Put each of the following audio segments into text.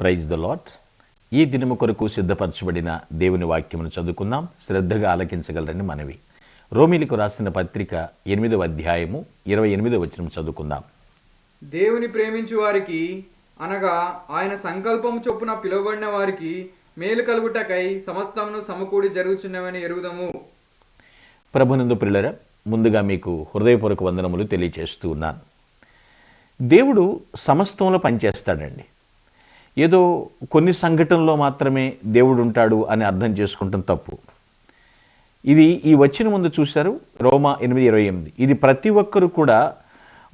Praise the lot ఈ దినము కొరకు సిద్ధపరచబడిన దేవుని వాక్యమును చదువుకుందాం. శ్రద్ధగా ఆలకించగలరని మనవి. రోమిలకు రాసిన పత్రిక ఎనిమిదవ అధ్యాయము ఇరవై ఎనిమిదవ వచనం చదువుకుందాం. దేవుని ప్రేమించు వారికి అనగా ఆయన సంకల్పము చొప్పున పిలువబడిన వారికి మేలు కలుగుటకై సమస్తమును సమకూడి జరుగుచున్నవని ఎరుగుదము. ప్రభునందు పిల్లర ముందుగా మీకు హృదయపూర్వక వందనములు తెలియచేస్తూ ఉన్నాను. దేవుడు సమస్తంలో పనిచేస్తాడండి. ఏదో కొన్ని సంఘటనలో మాత్రమే దేవుడు ఉంటాడు అని అర్థం చేసుకుంటాం తప్పు. ఇది ఈ వచ్చిన ముందు చూశారు రోమా ఎనిమిది ఇరవై ఎనిమిది. ఇది ప్రతి ఒక్కరు కూడా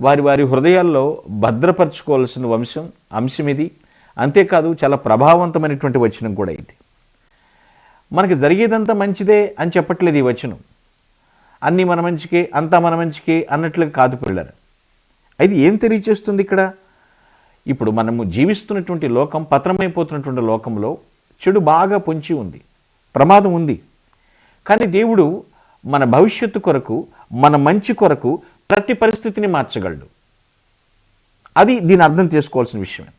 వారి వారి హృదయాల్లో భద్రపరచుకోవాల్సిన వంశం అంశం ఇది. అంతేకాదు చాలా ప్రభావవంతమైనటువంటి వచనం కూడా ఇది. మనకి జరిగేదంతా మంచిదే అని చెప్పట్లేదు ఈ వచనం. అన్నీ మన మంచికే అంతా మన మంచికే అన్నట్లుగా కాదు పిల్లలు. అది ఏం తెలియచేస్తుంది ఇక్కడ? ఇప్పుడు మనము జీవిస్తున్నటువంటి లోకం పతనమైపోతున్నటువంటి లోకంలో చెడు బాగా పొంచి ఉంది. ప్రమాదం ఉంది. కానీ దేవుడు మన భవిష్యత్తు కొరకు మన మంచి కొరకు ప్రతి పరిస్థితిని మార్చగలడు. అది దీని అర్థం చేసుకోవాల్సిన విషయమే.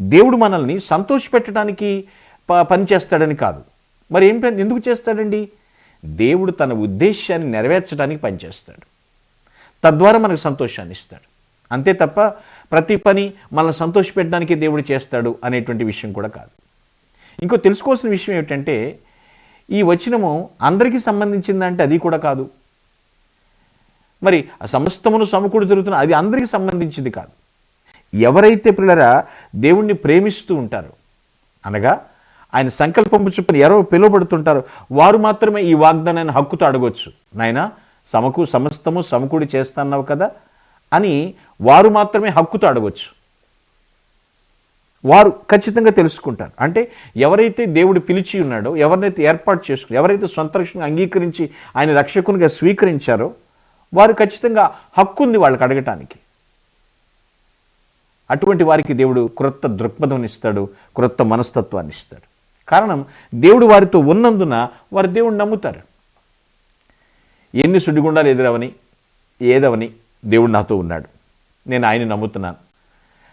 దేవుడు మనల్ని సంతోషపెట్టడానికి ప పని చేస్తాడని కాదు. మరి ఏం పని ఎందుకు చేస్తాడండి? దేవుడు తన ఉద్దేశాన్ని నెరవేర్చడానికి పనిచేస్తాడు తద్వారా మనకు సంతోషాన్ని ఇస్తాడు. అంతే తప్ప ప్రతి పని మనల్ని సంతోషపెట్టడానికి దేవుడు చేస్తాడు అనేటువంటి విషయం కూడా కాదు. ఇంకో తెలుసుకోవాల్సిన విషయం ఏమిటంటే ఈ వచనము అందరికీ సంబంధించిందంటే అది కూడా కాదు. మరి ఆ సమస్తమును సమకూడి జరుగుతున్న అది అందరికీ సంబంధించింది కాదు. ఎవరైతే పిల్లరా దేవుణ్ణి ప్రేమిస్తూ ఉంటారో అనగా ఆయన సంకల్పం చొప్పున ఎవరో పిలువబడుతుంటారో వారు మాత్రమే ఈ వాగ్దానాన్ని హక్కుతో అడగొచ్చు. నాయన సమకు సమస్తము సమకూడి చేస్తున్నావు కదా అని వారు మాత్రమే హక్కుతో అడగొచ్చు వారు ఖచ్చితంగా తెలుసుకుంటారు. అంటే ఎవరైతే దేవుడు పిలిచి ఉన్నాడో ఎవరినైతే ఏర్పాటు చేసుకుని ఎవరైతే సొంత రక్షణ అంగీకరించి ఆయన రక్షకునిగా స్వీకరించారో వారు ఖచ్చితంగా హక్కు ఉంది వాళ్ళకి అడగటానికి. అటువంటి వారికి దేవుడు క్రొత్త దృక్పథం ఇస్తాడు క్రొత్త మనస్తత్వాన్ని ఇస్తాడు. కారణం దేవుడు వారితో ఉన్నందున వారు దేవుడు నమ్ముతారు. ఎన్ని సుడిగుండాలు ఎదురవని ఏదవని దేవుడు నాతో ఉన్నాడు. నేను ఆయన నమ్ముతున్నాను.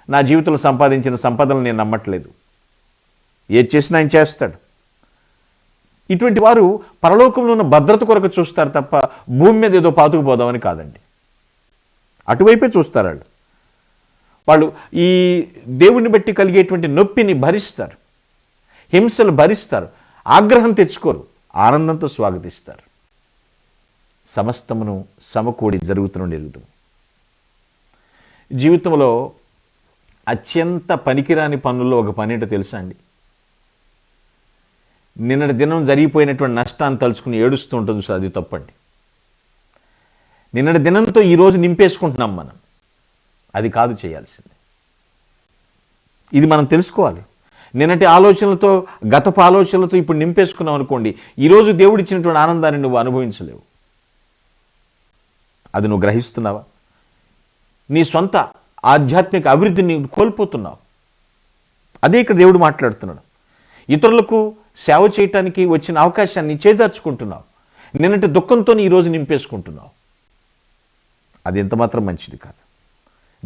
నా జీవితంలో సంపాదించిన సంపదలు నేను నమ్మట్లేదు. ఏది చేసినా ఆయన చేస్తాడు. ఇటువంటి వారు పరలోకంలో ఉన్న భద్రత కొరకు చూస్తారు తప్ప భూమి మీద ఏదో పాతుకుపోదామని కాదండి. అటువైపే చూస్తారు వాళ్ళు. వాళ్ళు ఈ దేవుని బట్టి కలిగేటువంటి నొప్పిని భరిస్తారు. హింసలు భరిస్తారు. ఆగ్రహం తెచ్చుకోరు. ఆనందంతో స్వాగతిస్తారు. సమస్తమును సమకూడి జరుగుతున్న ఎరుగుతూ జీవితంలో అత్యంత పనికిరాని పనుల్లో ఒక పని ఏంటో తెలుసా అండి? నిన్నటి దినం జరిగిపోయినటువంటి నష్టాన్ని తలుచుకుని ఏడుస్తూ ఉంటుంది సార్ అది తప్పండి. నిన్నటి దినంతో ఈరోజు నింపేసుకుంటున్నాం మనం. అది కాదు చేయాల్సింది. ఇది మనం తెలుసుకోవాలి. నిన్నటి ఆలోచనలతో గతపు ఆలోచనలతో ఇప్పుడు నింపేసుకున్నాం అనుకోండి ఈరోజు దేవుడిచ్చినటువంటి ఆనందాన్ని నువ్వు అనుభవించలేవు. అది నువ్వు గ్రహిస్తున్నావా? నీ సొంత ఆధ్యాత్మిక అభివృద్ధిని కోల్పోతున్నావు. అదే ఇక్కడ దేవుడు మాట్లాడుతున్నాడు. ఇతరులకు సేవ చేయటానికి వచ్చిన అవకాశాన్ని చేజార్చుకుంటున్నావు. నిన్నటి దుఃఖంతో ఈరోజు నింపేసుకుంటున్నావు. అది ఎంత మాత్రం మంచిది కాదు.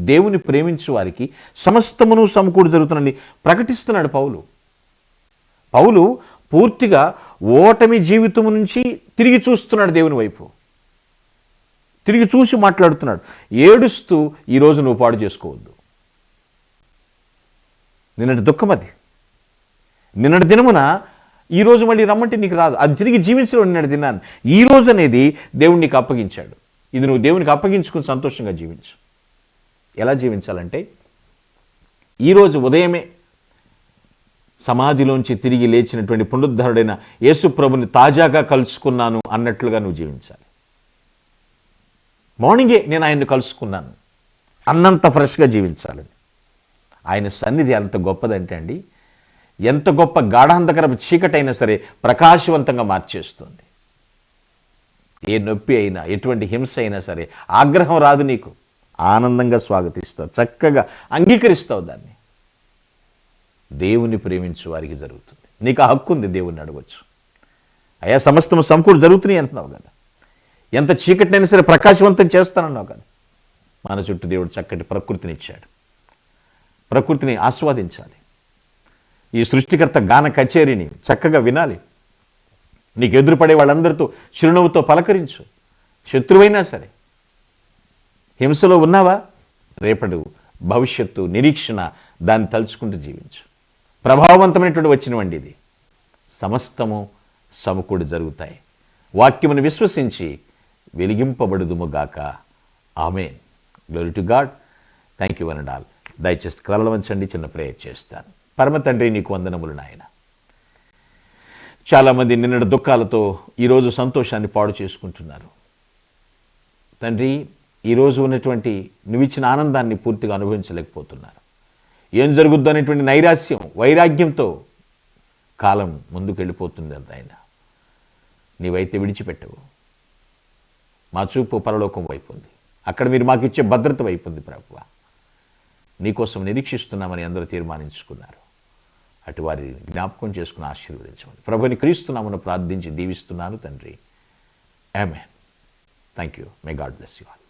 దేవుని ప్రేమించే వారికి సమస్తమును సమకూడు జరుగుతుందని ప్రకటిస్తున్నాడు పౌలు. పౌలు పూర్తిగా ఓటమి జీవితం నుంచి తిరిగి చూస్తున్నాడు దేవుని వైపు. తిరిగి చూసి మాట్లాడుతున్నాడు. ఏడుస్తూ ఈరోజు నువ్వు పాడు చేసుకోవద్దు. నిన్నటి దుఃఖం అది. నిన్నటి దినమున ఈరోజు మళ్ళీ రమ్మంటే నీకు రాదు. అది తిరిగి జీవించడం నిన్నటి దినాన్ని ఈ రోజు అనేది దేవుడు నీకు అప్పగించాడు. ఇది నువ్వు దేవునికి అప్పగించుకుని సంతోషంగా జీవించు. ఎలా జీవించాలంటే ఈరోజు ఉదయమే సమాధిలోంచి తిరిగి లేచినటువంటి పునరుద్ధరుడైన యేసు ప్రభుని తాజాగా కలుసుకున్నాను అన్నట్లుగా నువ్వు జీవించాలి. మార్నింగే నేను ఆయన్ని కలుసుకున్నాను. అన్నంత ఫ్రెష్గా జీవించాలని. ఆయన సన్నిధి అంత గొప్పదంటే అండి ఎంత గొప్ప గాఢాంధకరపు చీకటైనా సరే ప్రకాశవంతంగా మార్చేస్తుంది. ఏ నొప్పి అయినా ఎటువంటి హింస అయినా సరే ఆగ్రహం రాదు నీకు. ఆనందంగా స్వాగతిస్తావు చక్కగా అంగీకరిస్తావు దాన్ని. దేవుని ప్రేమించు వారికి జరుగుతుంది. నీకు ఆ హక్కు ఉంది దేవుణ్ణి అడగవచ్చు అయా సమస్తము సమకూడు జరుగుతున్నాయి అంటున్నావు కదా. ఎంత చీకటినైనా సరే ప్రకాశవంతం చేస్తానన్నావు కదా. మన చుట్టూ దేవుడు చక్కటి ప్రకృతిని ఇచ్చాడు. ప్రకృతిని ఆస్వాదించాలి. ఈ సృష్టికర్త గాన కచేరీని చక్కగా వినాలి. నీకు ఎదురుపడే వాళ్ళందరితో చిరునవ్వుతో పలకరించు. శత్రువైనా సరే. హింసలో ఉన్నావా? రేపటి భవిష్యత్తు నిరీక్షణ దాన్ని తలుచుకుంటూ జీవించు. ప్రభావవంతమైనటువంటి వచ్చినవండి ఇది. సమస్తము సమకూడి జరుగుతాయి. వాక్యమును విశ్వసించి వెలిగింపబడుదుముగాక. ఆమె glory to God thank you one all దయచేసి కలవంచండి చిన్న ప్రేయర్ చేస్తాను. పరమ తండ్రి నీకు వందనములు నాయన. చాలామంది నిన్నటి దుఃఖాలతో ఈరోజు సంతోషాన్ని పాడు చేసుకుంటున్నారు. తండ్రి ఈరోజు ఉన్నటువంటి నువ్వు ఇచ్చిన ఆనందాన్ని పూర్తిగా అనుభవించలేకపోతున్నారు. ఏం జరుగుద్దు అనేటువంటి నైరాస్యం వైరాగ్యంతో కాలం ముందుకు వెళ్ళిపోతుంది అంత ఆయన నీవైతే విడిచిపెట్టవు. మా చూపు పరలోకం వైపు ఉంది. అక్కడ మీరు మాకు ఇచ్చే భద్రత వైపు ఉంది ప్రభువ. నీకోసం నిరీక్షిస్తున్నామని అందరూ తీర్మానించుకున్నారు. అటు వారి జ్ఞాపకం చేసుకుని ఆశీర్వదించమని. ప్రభుని క్రీస్తున్నామని ప్రార్థించి దీవిస్తున్నాను తండ్రి. Amen thank you may God bless you all